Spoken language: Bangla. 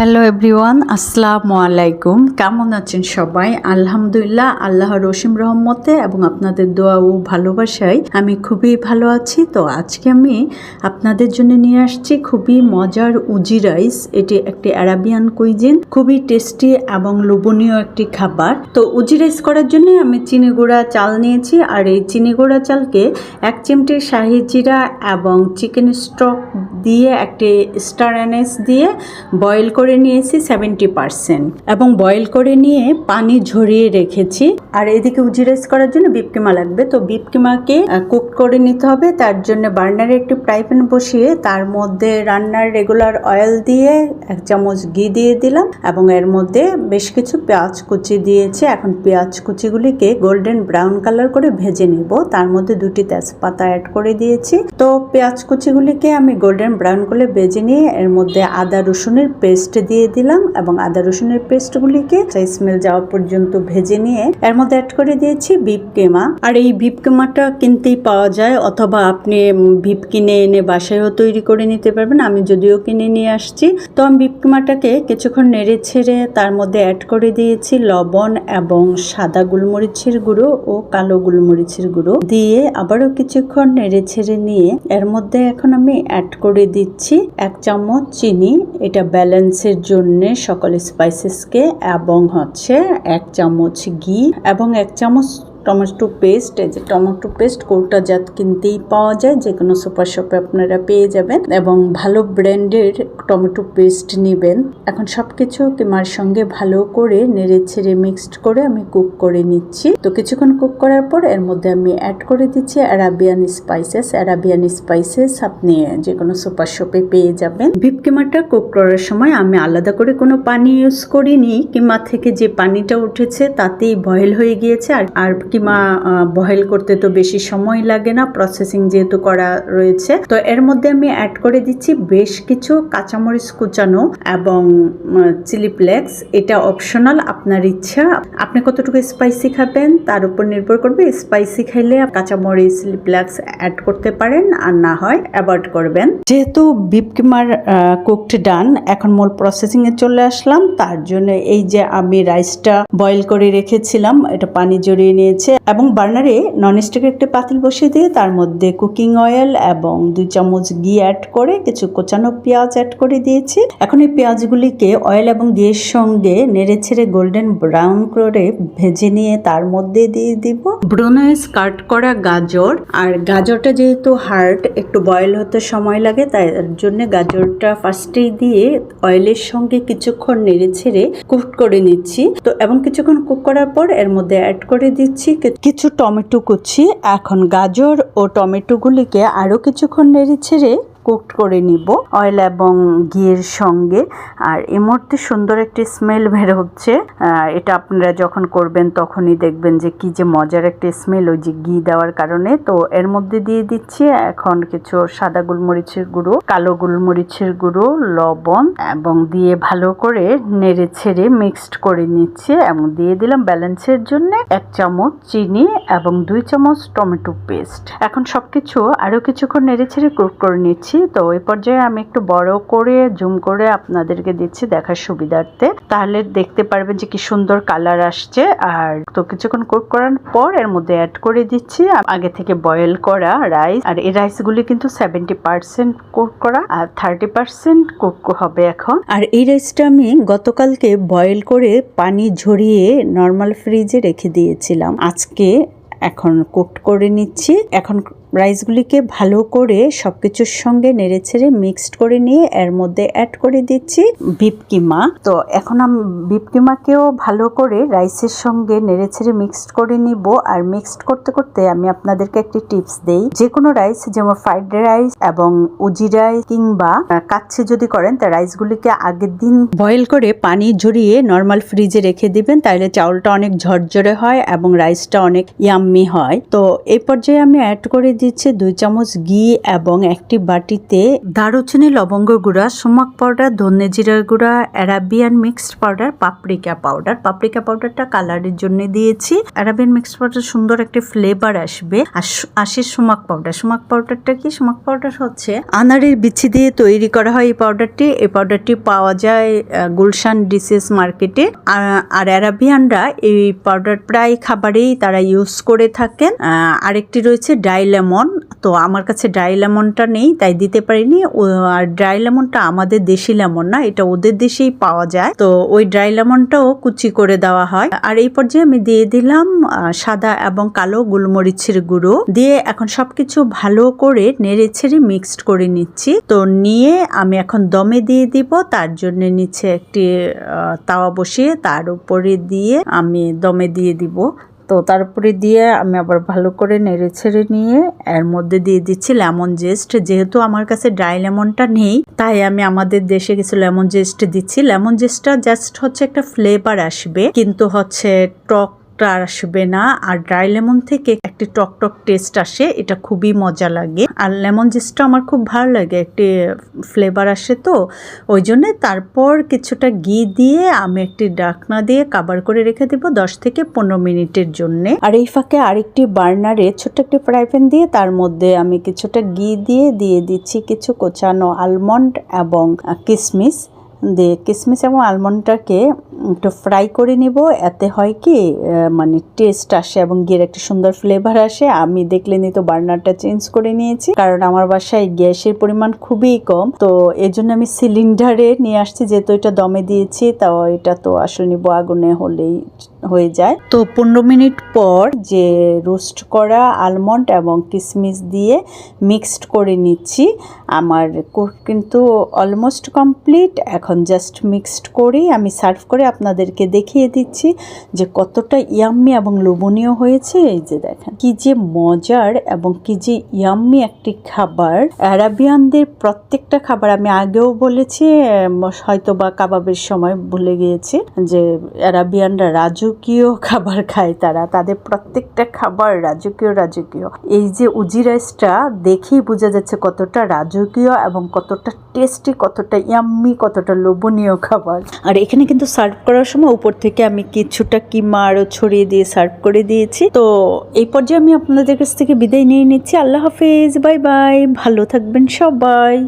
হ্যালো এভরিওয়ান আসসালামু আলাইকুম কেমন আছেন সবাই? আলহামদুলিল্লাহ, আল্লাহর রসিম রহমতে এবং আপনাদের দোয়া ও ভালোবাসায় আমি খুবই ভালো আছি। তো আজকে আমি আপনাদের জন্য নিয়ে আসছি খুবই মজার উজি রাইস। এটি একটি অ্যারাবিয়ান কুইজিন, খুবই টেস্টি এবং লোভনীয় একটি খাবার। তো উজি রাইস করার জন্য আমি চিনি গুঁড়া চাল নিয়েছি আর এই চিনি গুঁড়া চালকে এক চিমটি শাহি জিরা এবং চিকেন স্টক দিয়ে একটি স্টার অ্যানেস দিয়ে বয়েল করে নিয়েছি সেভেন্টি পার্সেন্ট এবং বয়েল করে নিয়ে পানি ঝরিয়ে রেখেছি। আর এদিকে উজি রাইস করার জন্য বিপ কিমা লাগবে। তো বিপ কিমাকে কুক করে নিতে হবে। তার জন্য বার্নারে একটি ফ্রাই প্যান বসিয়ে তার মধ্যে রান্নার রেগুলার অয়েল দিয়ে এক চামচ ঘি দিয়ে দিলাম এবং এর মধ্যে বেশ কিছু পেঁয়াজ কুচি দিয়েছি। এখন পেঁয়াজ কুচিগুলিকে গোল্ডেন ব্রাউন কালার করে ভেজে নিব। তার মধ্যে দুটি তেজপাতা অ্যাড করে দিয়েছি। তো পেঁয়াজ কুচিগুলিকে আমি গোল্ডেন ব্রাউন করে ভেজে নিয়ে এর মধ্যে আদা রসুনের পেস্ট দিয়ে দিলাম এবং আদা রসুনের পেস্টগুলিকে স্মেল যাওয়া পর্যন্ত ভেজে নিয়ে এর মধ্যে অ্যাড করে দিয়েছি বিপ কেমা আর এই বিপ কেমাটা কিনতেই পাওয়া যায় অথবা আপনি বিপ কিনে এনে বাসায়ও তৈরি করে নিতে পারবেন। আমি যদিও কিনে নিয়ে আসছি। তো আমি বিপ কেমাটাকে কিছুক্ষণ নেড়ে ছেড়ে তার মধ্যে অ্যাড করে দিয়েছি লবণ এবং সাদা গোলমরিচের গুঁড়ো ও কালো গোলমরিচের গুঁড়ো। দিয়ে আবারও কিছুক্ষণ নেড়ে ছেড়ে নিয়ে এর মধ্যে এখন আমি অ্যাড করে দিচ্ছি এক চামচ চিনি। এটা ব্যালেন্সের জন্য সকল স্পাইসেসকে এবং হচ্ছে এক চামচ ঘি এবং এক চামচ টমেটো পেস্ট এই যে টমেটো পেস্ট কৌটা জাত কিনতেই পাওয়া যায় যে কোনো সুপার শপে আপনারা পেয়ে যাবেন এবং ভালো ব্র্যান্ডের টমেটো পেস্ট নেবেন। এখন সব কিছু কিমার সঙ্গে ভালো করে নেড়ে ছেড়ে মিক্সড করে আমি কুক করে নিচ্ছি। তো কিছুক্ষণ কুক করার পর এর মধ্যে আমি অ্যাড করে দিচ্ছি অ্যারাবিয়ান স্পাইসেস। অ্যারাবিয়ান স্পাইসেস আপনি যে কোনো সুপার শপে পেয়ে যাবেন। বিপ কিমাটা কুক করার সময় আমি আলাদা করে কোনো পানি ইউজ করিনি। কিমা থেকে যে পানিটা উঠেছে তাতেই বয়েল হয়ে গিয়েছে আর কিমা বয়েল করতে তো বেশি সময় লাগে না প্রসেসিং যেহেতু করা রয়েছে। তো এর মধ্যে আমি অ্যাড করে দিচ্ছি বেশ কিছু কাঁচামরিচ কুচানো এবং চিলি ফ্লেক্স এটা অপশনাল আপনার ইচ্ছা। আপনি কতটুকু স্পাইসি খাবেন তার উপর নির্ভর করবে। স্পাইসি খাইলে কাঁচামরিচ চিলি ফ্লেক্স অ্যাড করতে পারেন, আর না হয় অ্যাভয়েড করবেন। যেহেতু বিপ কিমার কুকড ডান এখন মূল প্রসেসিং এ চলে আসলাম। তার জন্য এই যে আমি রাইসটা বয়েল করে রেখেছিলাম, এটা পানি জড়িয়ে নিয়েছে এবং বার্নারে ননস্টিক একটি পাতিল বসিয়ে দিয়ে তার মধ্যে কুকিং অয়েল এবং দুই চামচ ঘি অ্যাড করে কিছু কোচানো পেঁয়াজ অ্যাড করে দিয়েছি। এখন এই পেঁয়াজগুলিকে অয়েল এবং ঘিয়ের সঙ্গে নেড়ে ছেড়ে গোল্ডেন ব্রাউন করে ভেজে নিয়ে তার মধ্যে দিয়ে দিব। ব্রোনাইজ কাট করা গাজর। আর গাজরটা যেহেতু হার্ড একটু বয়েল হতে সময় লাগে, তাই জন্য গাজরটা ফার্স্টেই দিয়ে অয়েলের সঙ্গে কিছুক্ষণ নেড়ে ছেড়ে কুক করে নিচ্ছি। তো এবং কিছুক্ষণ কুক করার পর এর মধ্যে অ্যাড করে দিচ্ছি। কিছু টমেটো কুচি এখন গাজর ও টমেটোগুলিকে আরও কিছুক্ষণ নেড়ে ছেড়ে কুকড করে নিব অয়েল এবং ঘিয়ের সঙ্গে। আর এই মুহূর্তে সুন্দর একটি স্মেল বের হচ্ছে। এটা আপনারা যখন করবেন তখনই দেখবেন যে কি যে মজার একটি স্মেল ওই যে ঘি দেওয়ার কারণে। তো এর মধ্যে দিয়ে দিচ্ছি এখন কিছু সাদা গোলমরিচের গুঁড়ো, কালো গোলমরিচের গুঁড়ো, লবণ এবং দিয়ে ভালো করে নেড়ে ছেড়ে মিক্সড করে নিচ্ছি। এবং দিয়ে দিলাম ব্যালেন্সের জন্য এক চামচ চিনি এবং দুই চামচ টমেটো পেস্ট এখন সবকিছু আরও কিছুক্ষণ নেড়ে ছেড়ে কুক করে নিচ্ছি। তো ওই পর্যায়ে আমি একটু বড় করে, জুম করে আপনাদেরকে দিচ্ছি দেখার সুবিধার্থে। তাহলে দেখতে পারবেন যে কি সুন্দর কালার আসছে। আর তো কিছুক্ষণ কুক করার পর এর মধ্যে অ্যাড করে দিচ্ছি। আগে থেকে বয়েল করা রাইস আর এই রাইসগুলি কিন্তু সেভেন্টি পার্সেন্ট কুক করা, আর থার্টি পার্সেন্ট কুক হবে এখন। আর এই রাইসটা আমি গতকালকে বয়েল করে পানি ঝরিয়ে নর্মাল ফ্রিজে রেখে দিয়েছিলাম। আজকে এখন কুক করে নিচ্ছি। এখন রাইসগুলিকে ভালো করে সবকিছুর সঙ্গে নেড়ে ছেড়ে মিক্সড করে নিয়ে এর মধ্যে অ্যাড করে দিচ্ছি বিপ কিমা তো এখন আমি বিপ কিমাকেও ভালো করে রাইসের সঙ্গে নেড়ে ছেড়ে মিক্সড করে নিব আর মিক্সড করতে করতে আমি আপনাদেরকে একটি টিপস দেই। যে কোনো রাইস, যেমন ফ্রাইড রাইস এবং উজি রাইস কিংবা কাচ্ছে যদি করেন, তা রাইসগুলিকে আগের দিন বয়েল করে পানি ঝরিয়ে নর্মাল ফ্রিজে রেখে দিবেন তাহলে চাউলটা অনেক ঝরঝরে হয় এবং রাইসটা অনেক ইয়াম্মি হয়। তো এই পর্যায়ে আমি অ্যাড করে দিচ্ছি দুই চামচ ঘি এবং একটি বাটিতে দারুচিনি লবঙ্গ গুঁড়া, সুমাক পাউডার, ধনে জিরার গুঁড়া, Arabian mixed powder, paprika powder. Paprika পাউডারটা কালারের জন্য দিয়েছি। অ্যারাবিয়ান মিক্সড পাউডার সুন্দর একটি ফ্লেভার আসবে। আর আসে সুমাক পাউডার। সুমাক পাউডারটা কি? সুমাক পাউডার হচ্ছে আনারের বিচি দিয়ে তৈরি করা হয় এই পাউডারটি। এই পাউডারটি পাওয়া যায় গুলশান ডিসিএস মার্কেটে। আর- অ্যারাবিয়ানরা এই পাউডার প্রায় খাবারেই তারা ইউজ করে থাকেন। আরেকটি রয়েছে ড্রাই লেমন তো আমার কাছে ড্রাই লেমনটা নেই, তাই দিতে পারিনি। আর ড্রাই লেমনটা আমাদের দেশি লেমন না, এটা ওদের দেশেই পাওয়া যায়। তো ওই ড্রাই লেমনটাও কুচি করে দেওয়া হয়। আর এই পর্যায়ে আমি দিয়ে দিলাম সাদা এবং কালো গোলমরিচের গুঁড়ো। দিয়ে এখন সবকিছু ভালো করে নেড়ে ছেড়ে মিক্সড করে নিচ্ছি। তো নিয়ে আমি এখন দমে দিয়ে দিব, তার জন্য নিচে একটি তাওয়া বসিয়ে তার উপরে দিয়ে আমি দমে দিয়ে দিব। তো তারপরে দিয়ে আমি আবার ভালো করে নেড়ে ছেড়ে নিয়ে এর মধ্যে দিয়ে দিচ্ছি লেমন জেস্ট যেহেতু আমার কাছে ড্রাই লেমনটা নেই, তাই আমি আমাদের দেশে কিছু লেমন জেস্ট দিচ্ছি। লেমন জেস্টটা জাস্ট হচ্ছে একটা ফ্লেভার আসবে, কিন্তু হচ্ছে টক আসবে না। আর ড্রাই লেমন থেকে একটি টক টক টেস্ট আসে, এটা খুবই মজা লাগে। আর লেমন জুসটা আমার খুব ভালো লাগে, একটি ফ্লেভার আসে তো, ওই জন্য তারপর কিছুটা ঘি দিয়ে আমি একটি ডাকনা দিয়ে কাবার করে রেখে দেব দশ থেকে পনেরো মিনিটের জন্য। আর এই ফাঁকে আরেকটি বার্নারে ছোট্ট একটি ফ্রাই প্যান দিয়ে তার মধ্যে আমি কিছুটা ঘি দিয়ে দিয়ে দিচ্ছি কিছু কোচানো আলমন্ড এবং কিশমিশ দিয়ে কিশমিশ এবং আলমন্ডটাকে একটু ফ্রাই করে নিব। এতে হয় কি মানে টেস্ট আসে এবং গিয়ের একটা সুন্দর ফ্লেভার আসে। আমি দেখলেনি তো বার্নারটা চেঞ্জ করে নিয়েছি। কারণ আমার বাসায় গ্যাসের পরিমাণ খুবই কম। তো এই জন্য আমি সিলিন্ডারে নিয়ে আসছি। যেহেতু এটা দমে দিয়েছি, তাও এটা তো আসলে নিব আগুনে হলেই হয়ে যায়। তো পনেরো মিনিট পর যে রোস্ট করা আলমন্ড এবং কিশমিশ দিয়ে মিক্সড করে নিচ্ছি। আমার কিন্তু অলমোস্ট কমপ্লিট এখন জাস্ট মিক্সড করেই আমি সার্ভ করে আপনাদেরকে দেখিয়ে দিচ্ছি যে কতটা ইয়াম্মি এবং লোভনীয় হয়েছে। এই যে দেখেন, কি যে মজার এবং কি যে ইয়াম্মি একটি খাবার। অ্যারাবিয়ানদের প্রত্যেকটা খাবার আমি আগেও বলেছি হয়তো বা কাবাবের সময় ভুলে গিয়েছি যে অ্যারাবিয়ানরা রাজকীয় খাবার খায় তারা, তাদের প্রত্যেকটা খাবার রাজকীয় রাজকীয়। এই যে উজি রাইসটা দেখেই বোঝা যাচ্ছে কতটা রাজকীয় এবং কতটা টেস্টি কতটা ইয়াম্মি কতটা লোভনীয় খাবার। আর এখানে কিন্তু সার্ভ করার সময় উপর থেকে আমি কিছুটা কিমা আরও ছড়িয়ে দিয়ে সার্ভ করে দিয়েছি। তো এই পর্যায়ে আমি আপনাদের কাছ থেকে বিদায় নিয়ে নিচ্ছি। আল্লাহ হাফেজ, বাই বাই, ভালো থাকবেন সবাই।